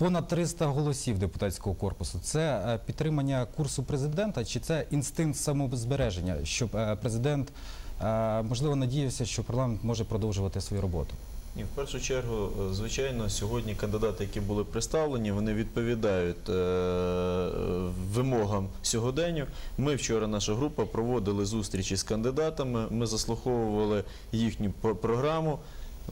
понад 300 голосів депутатського корпусу. Це е, підтримання курсу президента, чи це інстинкт самозбереження, щоб е, президент е, можливо надіявся, що парламент може продовжувати свою роботу? Ні, в першу чергу, звичайно, сьогодні кандидати, які були представлені, вони відповідають е, вимогам сьогоденню. Ми вчора, наша група, проводили зустрічі з кандидатами. Ми заслуховували їхню програму.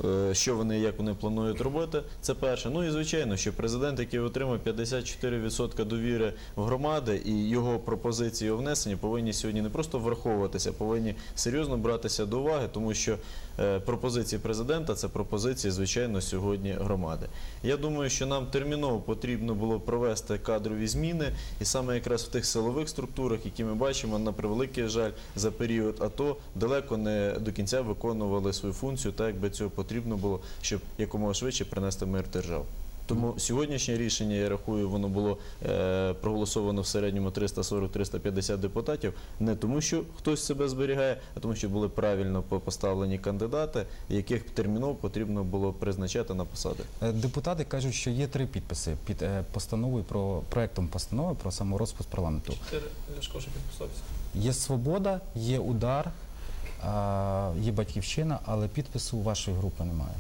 Е, Що вони, як вони планують робити, це перше. Ну і звичайно, що президент, який отримав 54% довіри в громади, і його пропозиції у внесенні повинні сьогодні не просто враховуватися, повинні серйозно братися до уваги, тому що е, пропозиції президента це пропозиції, звичайно, сьогодні громади. Я думаю, що нам терміново потрібно було провести кадрові зміни, і саме якраз в тих силових структурах, які ми бачимо, на превеликий жаль, за період АТО далеко не до кінця виконували свою функцію, так якби цього потрібно було, щоб якомога швидше принести мир в державу. Тому сьогоднішнє рішення, я рахую, воно було е, проголосовано в середньому 340-350 депутатів, не тому, що хтось себе зберігає, а тому, що були правильно поставлені кандидати, яких терміново потрібно було призначати на посади. Е, Депутати кажуть, що є три підписи під е, постановою про проектом постанови про саморозпуск парламенту. Чотири Ляшко вже підписався. Є свобода, є удар, є батьківщина, але підпису у вашої групи немає.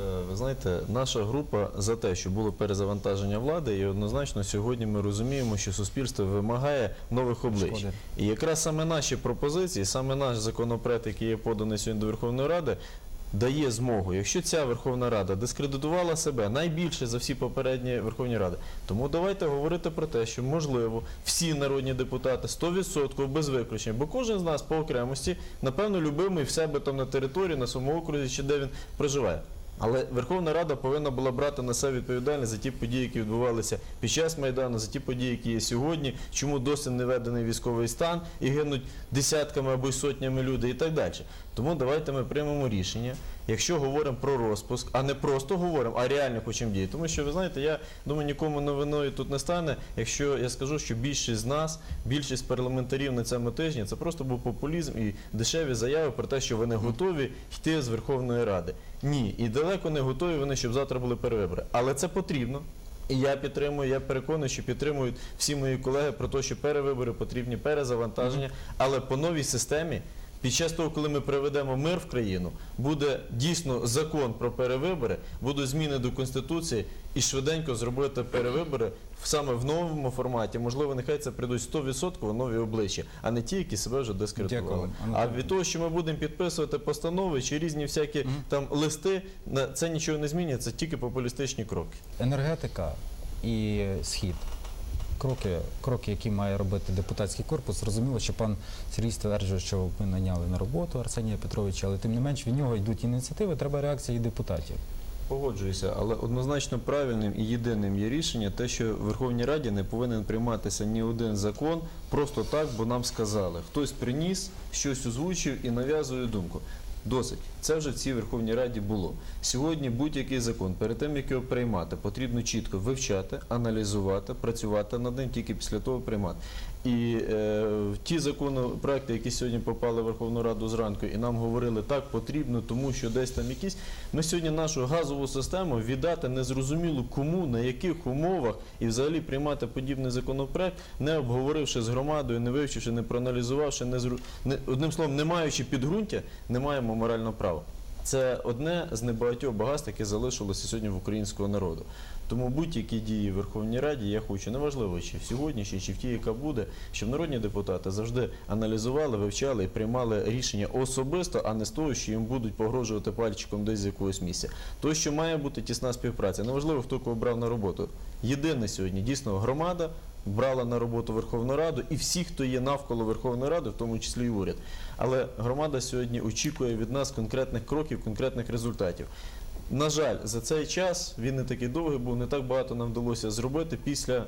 Е, Ви знаєте, наша група за те, що було перезавантаження влади, і однозначно сьогодні ми розуміємо, що суспільство вимагає нових облич. І якраз саме наші пропозиції, саме наш законопроект, який є поданий сьогодні до Верховної Ради, дає змогу, якщо ця Верховна Рада дискредитувала себе найбільше за всі попередні Верховні Ради, тому давайте говорити про те, що можливо всі народні депутати 100% без виключення, бо кожен з нас по окремості, напевно, любимий в себе там на території, на своєму окрузі чи де він проживає. Але Верховна Рада повинна була брати на себе відповідальність за ті події, які відбувалися під час Майдану, за ті події, які є сьогодні, чому досі не введений військовий стан і гинуть десятками або й сотнями людей і так далі. Тому давайте ми приймемо рішення, якщо говоримо про розпуск, а не просто говоримо, а реально хочемо діяти. Тому що ви знаєте, я думаю, нікому новиною тут не стане, якщо я скажу, що більшість з нас, більшість парламентарів на цьому тижні, це просто був популізм і дешеві заяви про те, що вони готові йти з Верховної Ради. Ні, і далеко не готові вони, щоб завтра були перевибори. Але це потрібно. І я підтримую, я переконаний, що підтримують всі мої колеги про те, що перевибори потрібні, перезавантаження, але по новій системі. Під час того, коли ми приведемо мир в країну, буде дійсно закон про перевибори, будуть зміни до конституції і швиденько зробити перевибори саме в новому форматі. Можливо, нехай це прийдуть 100% нові обличчя, а не ті, які себе вже дискредитували. А від того, що ми будемо підписувати постанови чи різні всякі там листи, це нічого не змінює, це тільки популістичні кроки. Енергетика і схід. Кроки, кроки, які має робити депутатський корпус. Зрозуміло, що пан Сергій стверджує, що ми наняли на роботу Арсенія Петровича, але тим не менш від нього йдуть ініціативи, треба реакція і депутатів. Погоджуюся, але однозначно правильним і єдиним є рішення те, що в Верховній Раді не повинен прийматися ні один закон просто так, бо нам сказали. Хтось приніс, щось озвучив і нав'язує думку. Досить. Це вже в цій Верховній Раді було. Сьогодні будь-який закон, перед тим як його приймати, потрібно чітко вивчати, аналізувати, працювати над ним, тільки після того приймати. І е, ті законопроекти, які сьогодні попали в Верховну Раду зранку, і нам говорили, так потрібно, тому що десь там якісь. Ми сьогодні нашу газову систему віддати незрозуміло кому, на яких умовах і взагалі приймати подібний законопроект, не обговоривши з громадою, не вивчивши, не проаналізувавши, не, зру- не одним словом, не маючи підґрунтя, не маємо морального права. Це одне з небагатьох багатств, яке залишилося сьогодні в українського народу. Тому будь-які дії в Верховній Раді я хочу, неважливо, чи в сьогоднішній, чи в тій, яка буде, щоб народні депутати завжди аналізували, вивчали і приймали рішення особисто, а не з того, що їм будуть погрожувати пальчиком десь з якогось місця. То, що має бути тісна співпраця, неважливо, хто кого брав на роботу. Єдине сьогодні дійсно громада брала на роботу Верховну Раду і всі, хто є навколо Верховної Ради, в тому числі і уряд. Але громада сьогодні очікує від нас конкретних кроків, конкретних результатів. На жаль, за цей час він не такий довгий був, не так багато нам вдалося зробити після.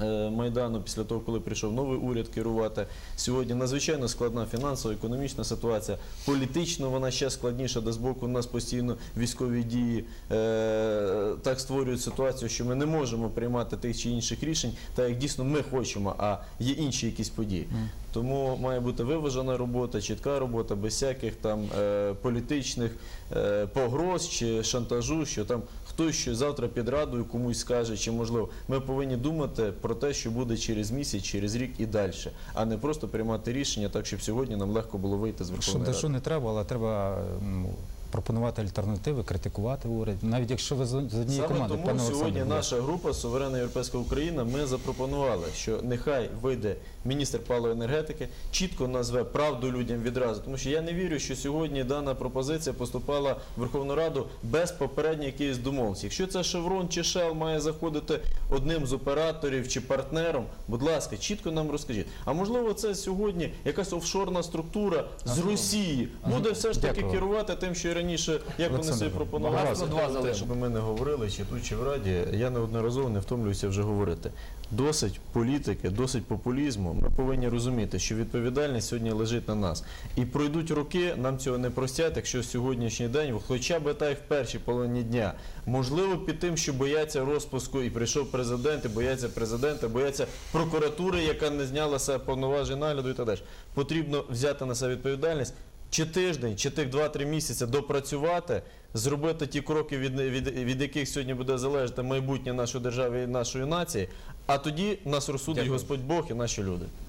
Е, Майдану після того, коли прийшов новий уряд керувати, сьогодні надзвичайно складна фінансова, економічна ситуація. Політично вона ще складніша, де з боку у нас постійно військові дії е, так створюють ситуацію, що ми не можемо приймати тих чи інших рішень, так як дійсно ми хочемо, а є інші якісь події. Тому має бути виважена робота, чітка робота, без всяких там е, політичних е, погроз чи шантажу, що там хтось що завтра під радою комусь скаже, чи можливо. Ми повинні думати про те, що буде через місяць, через рік і далі, а не просто приймати рішення так, щоб сьогодні нам легко було вийти з Верховної Ради. що не треба, але треба пропонувати альтернативи, критикувати уряд. Навіть якщо ви з однієї Саме команди, тому пане сьогодні наша група Суверенна Європейська Україна. Ми запропонували, що нехай вийде міністр палої енергетики, чітко назве правду людям відразу. Тому що я не вірю, що сьогодні дана пропозиція поступала в Верховну Раду без попередньої якоїсь домовленості. Якщо це Шеврон чи Шел має заходити одним з операторів чи партнером, будь ласка, чітко нам розкажіть. А можливо, це сьогодні якась офшорна структура з Росії буде все ж таки керувати тим, що раніше, як вони собі пропонували. багато Це два те, щоб ми не говорили, чи тут, чи в Раді, я неодноразово не втомлююся вже говорити. Досить політики, досить популізму. Ми повинні розуміти, що відповідальність сьогодні лежить на нас. І пройдуть роки, нам цього не простять, якщо сьогоднішній день, хоча б так як в першій половині дня, можливо, під тим, що бояться розпуску, і прийшов президент, і бояться президента, бояться прокуратури, яка не зняла себе повноважень нагляду і так далі. Потрібно взяти на себе відповідальність чи тиждень, чи тих 2-3 місяці допрацювати, зробити ті кроки, від, від, від яких сьогодні буде залежати майбутнє нашої держави і нашої нації, а тоді нас розсудить Дякую. Господь Бог і наші люди.